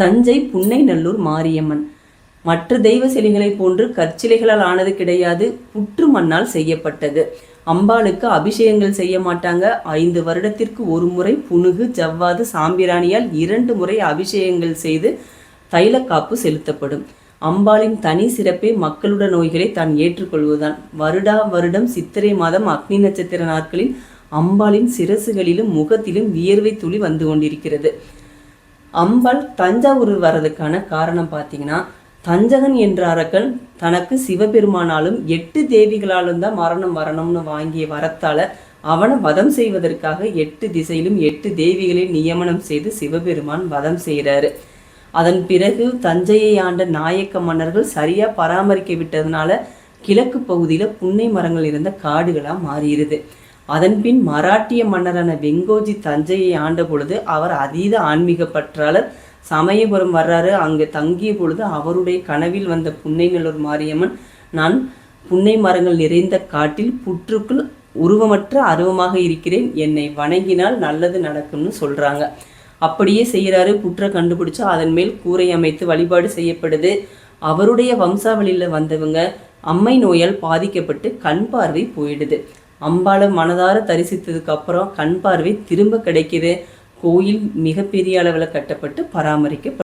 தஞ்சை புன்னைநல்லூர் மாரியம்மன். மற்ற தெய்வ சிலைகளைப் போன்று கற்சிலைகளால் ஆனது கிடையாது புற்று மண்ணால் செய்யப்பட்டது. அம்பாளுக்கு அபிஷேகங்கள் செய்ய மாட்டாங்க. ஐந்து வருடத்திற்கு ஒரு முறை புனுகு ஜவ்வாது சாம்பிராணியால் இரண்டு முறை அபிஷேகங்கள் செய்து தைலக்காப்பு செலுத்தப்படும். அம்பாளின் தனி சிறப்பே மக்களுட நோய்களை தான் ஏற்றுக்கொள்வதுதான். வருடா வருடம் சித்திரை மாதம் அக்னி நட்சத்திர நாட்களில் அம்பாளின் சிரசுகளிலும் முகத்திலும் வியர்வை துளி வந்து கொண்டிருக்கிறது. அம்பாள் தஞ்சாவூர் வர்றதுக்கான காரணம் பார்த்தீங்கன்னா தஞ்சகன் என்ற அரக்கன் தனக்கு சிவபெருமானாலும் எட்டு தேவிகளாலும் தான் மரணம் வரணும்னு வாங்கிய வரத்தால் அவனை வதம் செய்வதற்காக எட்டு திசையிலும் எட்டு தேவிகளை நியமனம் செய்து சிவபெருமான் வதம் செய்கிறாரு. அதன் பிறகு தஞ்சையை ஆண்ட நாயக்க மன்னர்கள் சரியாக பராமரிக்க விட்டதுனால கிழக்கு பகுதியில் புன்னை மரங்கள் இருந்த காடுகளாக மாறிடுது. அதன்பின் மராட்டிய மன்னரான வெங்கோஜி தஞ்சையை ஆண்ட பொழுது அவர் அதீத ஆன்மீக பற்றாளர். சமயபுரம் வர்றாரு. அங்கு தங்கிய பொழுது அவருடைய கனவில் வந்த புன்னைநல்லூர் மாரியம்மன் நான் புன்னை மரங்கள் நிறைந்த காட்டில் புற்றுக்குள் உருவமற்ற அருவமாக இருக்கிறேன். என்னை வணங்கினால் நல்லது நடக்கும்னு சொல்கிறாங்க அப்படியே செய்கிறாரு புற்றை கண்டுபிடிச்சு அதன் மேல் கூரை அமைத்து வழிபாடு செய்யப்படுது. அவருடைய வம்சாவளியில் வந்தவங்க அம்மை நோயால் பாதிக்கப்பட்டு கண் பார்வை போயிடுது. அம்பாளை மனதார தரிசித்ததுக்கு அப்புறம் கண் பார்வை திரும்ப கிடைக்குது. கோயில் மிகப்பெரிய அளவில் கட்டப்பட்டு பராமரிக்க